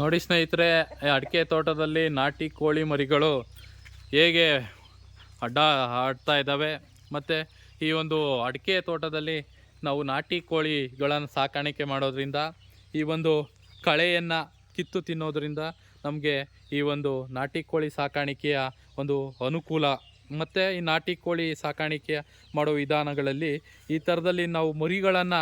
ನೋಡಿ ಸ್ನೇಹಿತರೆ ಅಡಿಕೆ ತೋಟದಲ್ಲಿ ನಾಟಿ ಕೋಳಿ ಮರಿಗಳು ಹೇಗೆ ಅಡ್ಡ ಆಡ್ತಾ ಇದ್ದಾವೆ ಮತ್ತು ಈ ಒಂದು ಅಡಿಕೆ ತೋಟದಲ್ಲಿ ನಾವು ನಾಟಿ ಕೋಳಿಗಳನ್ನು ಸಾಕಾಣಿಕೆ ಮಾಡೋದ್ರಿಂದ, ಈ ಒಂದು ಕಳೆಯನ್ನು ಕಿತ್ತು ತಿನ್ನೋದರಿಂದ ನಮಗೆ ಈ ಒಂದು ನಾಟಿ ಕೋಳಿ ಸಾಕಾಣಿಕೆಯ ಒಂದು ಅನುಕೂಲ ಮತ್ತು ಈ ನಾಟಿ ಕೋಳಿ ಸಾಕಾಣಿಕೆ ಮಾಡೋ ವಿಧಾನಗಳಲ್ಲಿ ಈ ಥರದಲ್ಲಿ ನಾವು ಮರಿಗಳನ್ನು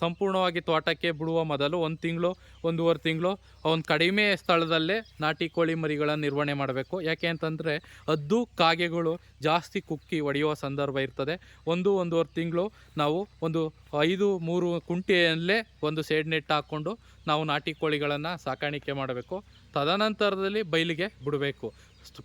ಸಂಪೂರ್ಣವಾಗಿ ತೋಟಕ್ಕೆ ಬಿಡುವ ಮೊದಲು ಒಂದು ತಿಂಗಳು, ಒಂದೂವರೆ ತಿಂಗಳು, ಒಂದು ಕಡಿಮೆ ಸ್ಥಳದಲ್ಲೇ ನಾಟಿ ಕೋಳಿ ಮರಿಗಳನ್ನು ನಿರ್ವಹಣೆ ಮಾಡಬೇಕು. ಯಾಕೆ ಅಂತಂದರೆ ಅದ್ದು ಕಾಗೆಗಳು ಜಾಸ್ತಿ ಕುಕ್ಕಿ ಒಡೆಯುವ ಸಂದರ್ಭ ಇರ್ತದೆ. ಒಂದು, ಒಂದೂವರೆ ತಿಂಗಳು ನಾವು ಒಂದು ಐದು, ಮೂರು ಕುಂಟೆಯಲ್ಲೇ ಒಂದು ಸೇಡ್ ನೆಟ್ ಹಾಕ್ಕೊಂಡು ನಾವು ನಾಟಿ ಕೋಳಿಗಳನ್ನು ಸಾಕಾಣಿಕೆ ಮಾಡಬೇಕು. ತದನಂತರದಲ್ಲಿ ಬಯಲಿಗೆ ಬಿಡಬೇಕು.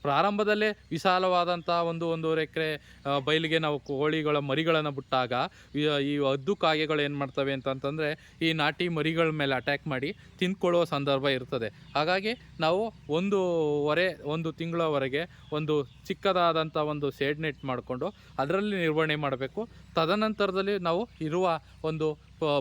ಪ್ರಾರಂಭದಲ್ಲೇ ವಿಶಾಲವಾದಂಥ ಒಂದು ಒಂದೂವರೆ ಎಕರೆ ಬಯಲಿಗೆ ನಾವು ಕೋಳಿಗಳ ಮರಿಗಳನ್ನು ಬಿಟ್ಟಾಗ, ಈ- ಅದ್ದು ಕಾಗೆಗಳು ಏನು ಮಾಡ್ತವೆ ಅಂತಂತಂದರೆ, ಈ ನಾಟಿ ಮರಿಗಳ ಮೇಲೆ ಅಟ್ಯಾಕ್ ಮಾಡಿ ತಿಂದ್ಕೊಳ್ಳುವ ಸಂದರ್ಭ ಇರ್ತದೆ. ಹಾಗಾಗಿ ನಾವು ಒಂದೂವರೆ, ಒಂದು ತಿಂಗಳವರೆಗೆ ಒಂದು ಚಿಕ್ಕದಾದಂಥ ಒಂದು ಸೇಡ್ ನೆಟ್ ಮಾಡಿಕೊಂಡು, ಅದರಲ್ಲಿ ನಿರ್ವಹಣೆ ಮಾಡಬೇಕು. ತದನಂತರದಲ್ಲಿ ನಾವು ಇರುವ ಒಂದು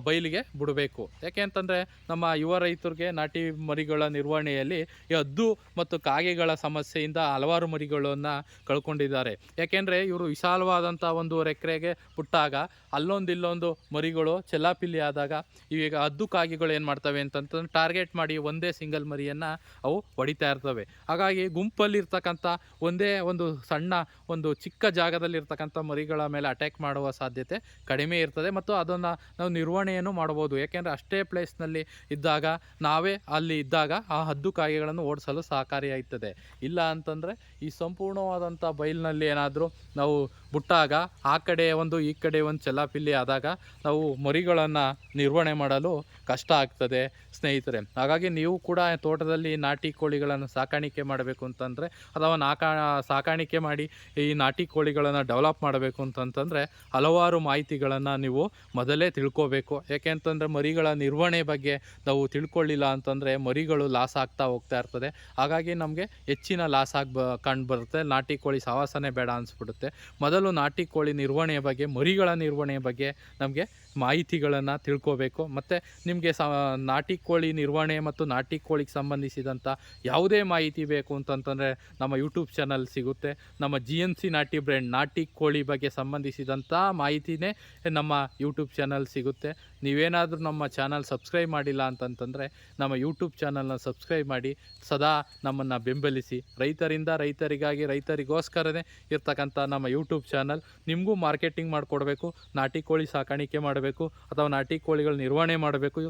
ಬಯಲಿಗೆ ಬಿಡಬೇಕು. ಯಾಕೆ ಅಂತಂದರೆ ನಮ್ಮ ಯುವ ರೈತರಿಗೆ ನಾಟಿ ಮರಿಗಳ ನಿರ್ವಹಣೆಯಲ್ಲಿ ಈ ಹದ್ದು ಮತ್ತು ಕಾಗೆಗಳ ಸಮಸ್ಯೆಯಿಂದ ಹಲವಾರು ಮರಿಗಳನ್ನು ಕಳ್ಕೊಂಡಿದ್ದಾರೆ. ಯಾಕೆಂದರೆ ಇವರು ವಿಶಾಲವಾದಂಥ ಒಂದೂವರೆ ಎಕರೆಗೆ ಪುಟ್ಟಾಗ ಅಲ್ಲೊಂದು ಇಲ್ಲೊಂದು ಮರಿಗಳು ಚೆಲ್ಲಾಪಿಲ್ಲಿ ಆದಾಗ ಈಗ ಹದ್ದು ಕಾಗೆಗಳು ಏನು ಮಾಡ್ತವೆ ಅಂತಂತಂದ್ರೆ ಟಾರ್ಗೆಟ್ ಮಾಡಿ ಒಂದೇ ಸಿಂಗಲ್ ಮರಿಯನ್ನು ಅವು ಹೊಡಿತಾ ಇರ್ತವೆ. ಹಾಗಾಗಿ ಗುಂಪಲ್ಲಿರ್ತಕ್ಕಂಥ ಒಂದೇ ಒಂದು ಸಣ್ಣ ಒಂದು ಚಿಕ್ಕ ಜಾಗದಲ್ಲಿರ್ತಕ್ಕಂಥ ಮರಿಗಳ ಮೇಲೆ ಅಟ್ಯಾಕ್ ಮಾಡುವ ಸಾಧ್ಯತೆ ಕಡಿಮೆ ಇರ್ತದೆ ಮತ್ತು ಅದನ್ನು ನಾವು ನಿರ್ವಹಣೆಯನ್ನು ಮಾಡಬಹುದು. ಯಾಕೆಂದರೆ ಅಷ್ಟೇ ಪ್ಲೇಸ್ನಲ್ಲಿ ಇದ್ದಾಗ, ನಾವೇ ಅಲ್ಲಿ ಇದ್ದಾಗ ಆ ಹದ್ದು ಕಾಯಿಗಳನ್ನು ಓಡಿಸಲು ಸಹಕಾರಿಯಾಗ್ತದೆ. ಇಲ್ಲ ಅಂತಂದರೆ ಈ ಸಂಪೂರ್ಣವಾದಂಥ ಬೈಲ್ನಲ್ಲಿ ಏನಾದರೂ ನಾವು ಬಿಟ್ಟಾಗ ಆ ಕಡೆ ಒಂದು, ಈ ಕಡೆ ಒಂದು ಚೆಲ್ಲಾಪಿಲ್ಲಿ ಆದಾಗ ನಾವು ಮರಿಗಳನ್ನು ನಿರ್ವಹಣೆ ಮಾಡಲು ಕಷ್ಟ ಆಗ್ತದೆ ಸ್ನೇಹಿತರೆ. ಹಾಗಾಗಿ ನೀವು ಕೂಡ ತೋಟದಲ್ಲಿ ನಾಟಿ ಕೋಳಿಗಳನ್ನು ಸಾಕಾಣಿಕೆ ಮಾಡಬೇಕು ಅಂತಂದರೆ, ಅಥವಾ ನಾಕಾ ಸಾಕಾಣಿಕೆ ಮಾಡಿ ಈ ನಾಟಿ ಕೋಳಿಗಳನ್ನು ಡೆವಲಪ್ ಮಾಡಬೇಕು ಅಂತಂತಂದರೆ ಹಲವಾರು ಮಾಹಿತಿಗಳನ್ನು ನೀವು ಮೊದಲೇ ತಿಳ್ಕೋಬೇಕು. ಯಾಕೆ ಅಂತಂದರೆ ಮರಿಗಳ ನಿರ್ವಹಣೆ ಬಗ್ಗೆ ನಾವು ತಿಳ್ಕೊಳ್ಳಿಲ್ಲ ಅಂತಂದರೆ ಮರಿಗಳು ಲಾಸ್ ಆಗ್ತಾ ಹೋಗ್ತಾ ಇರ್ತದೆ. ಹಾಗಾಗಿ ನಮಗೆ ಹೆಚ್ಚಿನ ಲಾಸ್ ಆಗಿ ಬ, ಕಂಡು ಬರುತ್ತೆ. ನಾಟಿ ಕೋಳಿ ಸವಾಸನೆ ಬೇಡ ಅನಿಸ್ಬಿಡುತ್ತೆ. ಮೊದಲು ನಾಟಿ ಕೋಳಿ ನಿರ್ವಹಣೆಯ ಬಗ್ಗೆ, ಮರಿಗಳ ನಿರ್ವಹಣೆಯ ಬಗ್ಗೆ ನಮಗೆ ಮಾಹಿತಿಗಳನ್ನು ತಿಳ್ಕೋಬೇಕು. ಮತ್ತು ನಿಮಗೆ ಸ, ನಾಟಿ ಕೋಳಿ ನಿರ್ವಹಣೆ ಮತ್ತು ನಾಟಿ ಕೋಳಿಗೆ ಸಂಬಂಧಿಸಿದಂಥ ಯಾವುದೇ ಮಾಹಿತಿ ಬೇಕು ಅಂತಂತಂದರೆ ನಮ್ಮ ಯೂಟ್ಯೂಬ್ ಚಾನಲ್ ಸಿಗುತ್ತೆ. ನಮ್ಮ ಜಿ ಎನ್ ಸಿ ನಾಟಿ ಬ್ರ್ಯಾಂಡ್ ನಾಟಿ ಕೋಳಿ ಬಗ್ಗೆ ಸಂಬಂಧಿಸಿದಂಥ ಮಾಹಿತಿನೇ ನಮ್ಮ ಯೂಟ್ಯೂಬ್ ಚಾನಲ್ ಸಿಗುತ್ತೆ. ನೀವೇನಾದರೂ ನಮ್ಮ ಚಾನಲ್ ಸಬ್ಸ್ಕ್ರೈಬ್ ಮಾಡಿಲ್ಲ ಅಂತಂತಂದರೆ ನಮ್ಮ ಯೂಟ್ಯೂಬ್ ಚಾನಲ್ನ ಸಬ್ಸ್ಕ್ರೈಬ್ ಮಾಡಿ. ಸದಾ ನಮ್ಮನ್ನು ಬೆಂಬಲಿಸಿ. ರೈತರಿಂದ ರೈತರಿಗಾಗಿ ರೈತರಿಗೋಸ್ಕರನೇ ಇರ್ತಕ್ಕಂಥ ನಮ್ಮ ಯೂಟ್ಯೂಬ್ ಚಾನಲ್ ನಿಮಗೂ ಮಾರ್ಕೆಟಿಂಗ್ ಮಾಡಿಕೊಡ್ಬೇಕು. ನಾಟಿ ಕೋಳಿ ಸಾಕಾಣಿಕೆ ಮಾಡಬೇಕು ಅಥವಾ ನಾಟಿ ಕೋಳಿಗಳ ನಿರ್ವಹಣೆ ಮಾಡಬೇಕು.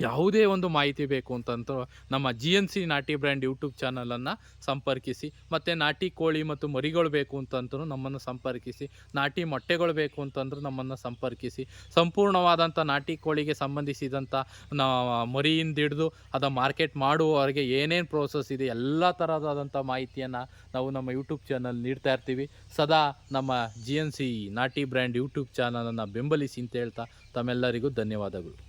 ಯಾವುದೇ ಒಂದು ಮಾಹಿತಿ ಬೇಕು ಅಂತಂತೂ ನಮ್ಮ ಜಿ ಎನ್ ಸಿ ನಾಟಿ ಬ್ರ್ಯಾಂಡ್ ಯೂಟ್ಯೂಬ್ ಚಾನಲನ್ನು ಸಂಪರ್ಕಿಸಿ, ಮತ್ತು ನಾಟಿ ಕೋಳಿ ಮತ್ತು ಮರಿಗಳು ಬೇಕು ಅಂತಂದ್ರೂ ನಮ್ಮನ್ನು ಸಂಪರ್ಕಿಸಿ, ನಾಟಿ ಮೊಟ್ಟೆಗಳು ಬೇಕು ಅಂತಂದ್ರೂ ನಮ್ಮನ್ನು ಸಂಪರ್ಕಿಸಿ, ಸಂಪೂರ್ಣವಾದಂಥ ನಾಟಿ ಕೋಳಿಗೆ ಸಂಬಂಧಿಸಿದಂಥ ನಾ ಮರಿಯಿಂದ ಹಿಡಿದು ಅದು ಮಾರ್ಕೆಟ್ ಮಾಡುವವರೆಗೆ ಏನೇನು ಪ್ರೋಸೆಸ್ ಇದೆ, ಎಲ್ಲ ಥರದಾದಂಥ ಮಾಹಿತಿಯನ್ನು ನಾವು ನಮ್ಮ ಯೂಟ್ಯೂಬ್ ಚಾನಲ್ ನೀಡ್ತಾ ಇರ್ತೀವಿ. ಸದಾ ನಮ್ಮ ಜಿ ಎನ್ ಸಿ ನಾಟಿ ಬ್ರ್ಯಾಂಡ್ ಯೂಟ್ಯೂಬ್ ಚಾನಲನ್ನು ಬೆಂಬಲಿಸಿ ಅಂತ ಹೇಳ್ತಾ ತಮ್ಮೆಲ್ಲರಿಗೂ ಧನ್ಯವಾದಗಳು.